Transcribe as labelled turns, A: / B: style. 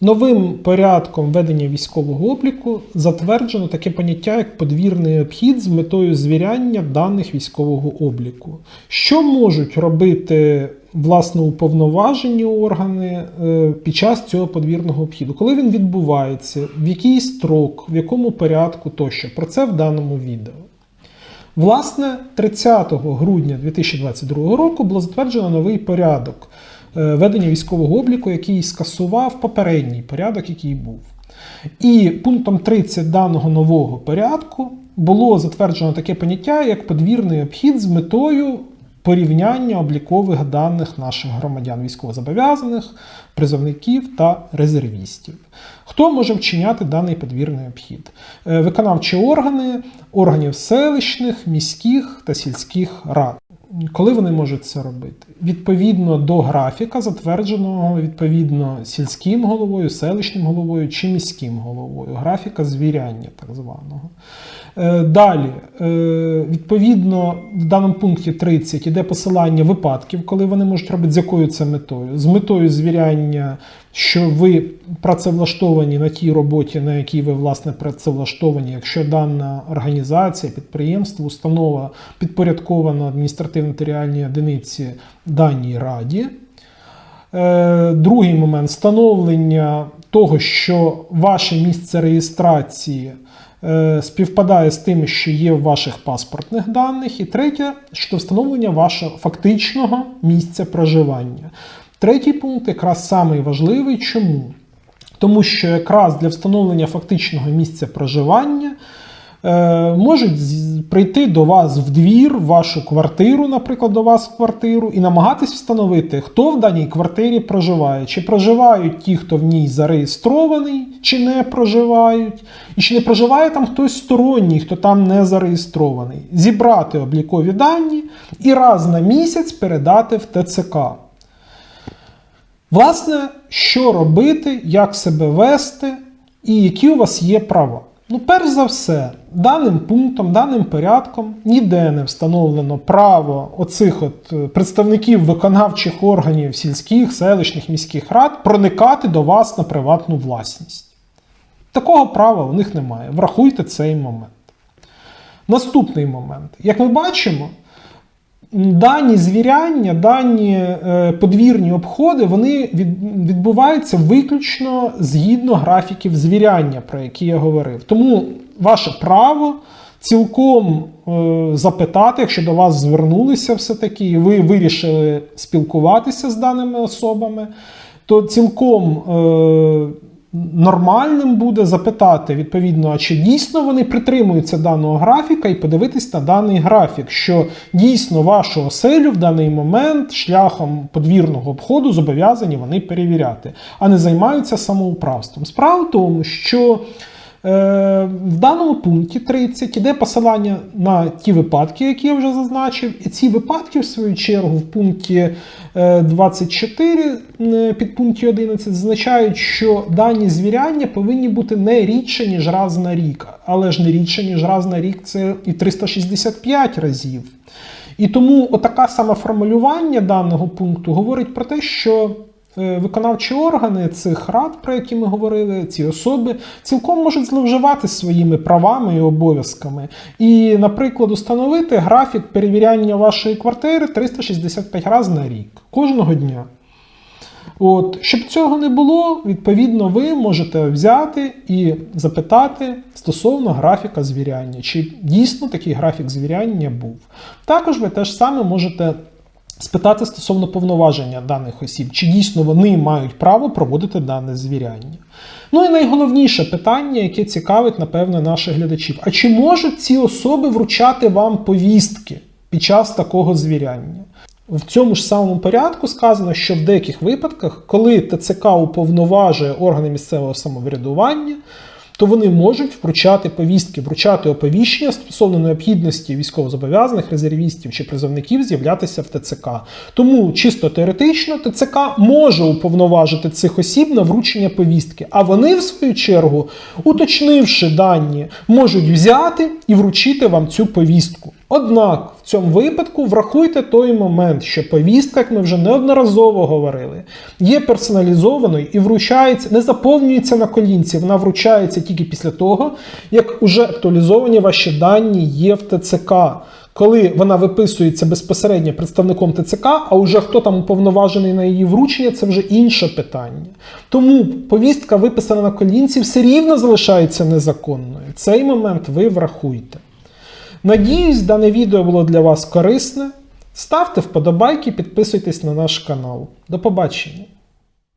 A: Новим порядком ведення військового обліку затверджено таке поняття як подвірний обхід з метою звіряння даних військового обліку. Що можуть робити власне уповноважені органи е, під час цього подвірного обхіду? Коли він відбувається, в який строк, в якому порядку тощо? Про це в даному відео. Власне, 30 грудня 2022 року було затверджено новий порядок ведення військового обліку, який скасував попередній порядок, який був. І пунктом 30 даного нового порядку було затверджено таке поняття, як подвірний обхід з метою порівняння облікових даних наших громадян, військовозобов'язаних, призовників та резервістів. Хто може вчиняти даний подвірний обхід? Е, Виконавчі органи органів селищних, міських та сільських рад. Коли вони можуть це робити? Відповідно до графіка, затвердженого відповідно сільським головою, селищним головою чи міським головою, графіка звіряння так званого. Е, Далі, е, відповідно, в даному пункті 30 іде посилання випадків, коли вони можуть робити з якою це метою. З метою звіряння, що ви працевлаштовані на тій роботі, на якій ви власне працевлаштовані, якщо дана організація, підприємство, установа підпорядкована адміністративно-територіальній одиниці даній раді. Е, Другий момент встановлення того, що ваше місце реєстрації е, співпадає з тим, що є в ваших паспортних даних. І третє, що встановлення вашого фактичного місця проживання. Третій пункт якраз самий важливий. Чому? Тому що якраз для встановлення фактичного місця проживання можуть прийти до вас в двір, в вашу квартиру, наприклад, до вас в квартиру, і намагатись встановити, хто в даній квартирі проживає. Чи проживають ті, хто в ній зареєстрований, чи не проживають, і чи не проживає там хтось сторонній, хто там не зареєстрований. Зібрати облікові дані і раз на місяць передати в ТЦК. Власне, що робити, як себе вести і які у вас є права. Ну, перш за все, даним пунктом, даним порядком ніде не встановлено право оцих от е, представників виконавчих органів сільських, селищних, міських рад проникати до вас на приватну власність. Такого права у них немає. Врахуйте цей момент. Наступний момент. Як ми бачимо, Дані звіряння, дані е, подвірні обходи, вони відбуваються виключно згідно графіків звіряння, про які я говорив. Тому ваше право цілком е, запитати, якщо до вас звернулися все-таки, і ви вирішили спілкуватися з даними особами, то цілком е, нормальним буде запитати відповідно, а чи дійсно вони притримуються даного графіка, і подивитись на даний графік, що дійсно вашу оселю в даний момент шляхом подвірного обходу зобов'язані вони перевіряти, а не займаються самоуправством. Справа в тому, що В даному пункті 30 іде посилання на ті випадки, які я вже зазначив. І ці випадки, в свою чергу, в пункті е, 24 е, під пункті 11 зазначають, що дані звіряння повинні бути не рідше, ніж раз на рік. Але ж не рідше, ніж раз на рік це і 365 разів. І тому отаке саме формулювання даного пункту говорить про те, що е, виконавчі органи цих рад, про які ми говорили, ці особи цілком можуть зловживати своїми правами і обов'язками. І, наприклад, установити графік перевіряння вашої квартири 365 разів на рік кожного дня. От, щоб цього не було, відповідно, ви можете взяти і запитати стосовно графіка звіряння, чи дійсно такий графік звіряння був. Також ви теж саме можете спитати стосовно повноваження даних осіб, чи дійсно вони мають право проводити дане звіряння. Ну і найголовніше питання, яке цікавить, напевно, наших глядачів: а чи можуть ці особи вручати вам повістки під час такого звіряння? В цьому ж самому порядку сказано, що в деяких випадках, коли ТЦК уповноважує органи місцевого самоврядування, то вони можуть вручати повістки, вручати оповіщення стосовно необхідності військовозобов'язаних, резервістів чи призовників з'являтися в ТЦК. Тому чисто теоретично ТЦК може уповноважити цих осіб на вручення повістки, а вони, в свою чергу, уточнивши дані, можуть взяти і вручити вам цю повістку. Однак в цьому випадку врахуйте той момент, що повістка, як ми вже неодноразово говорили, є персоналізованою і вручається, не заповнюється на колінці, вона вручається тільки після того, як уже актуалізовані ваші дані є в ТЦК. Коли вона виписується безпосередньо представником ТЦК, а уже хто там уповноважений на її вручення, це вже інше питання. Тому повістка, виписана на колінці, все рівно залишається незаконною. Цей момент ви врахуйте. Надіюсь, дане відео було для вас корисне. Ставте вподобайки, підписуйтесь на наш канал. До побачення!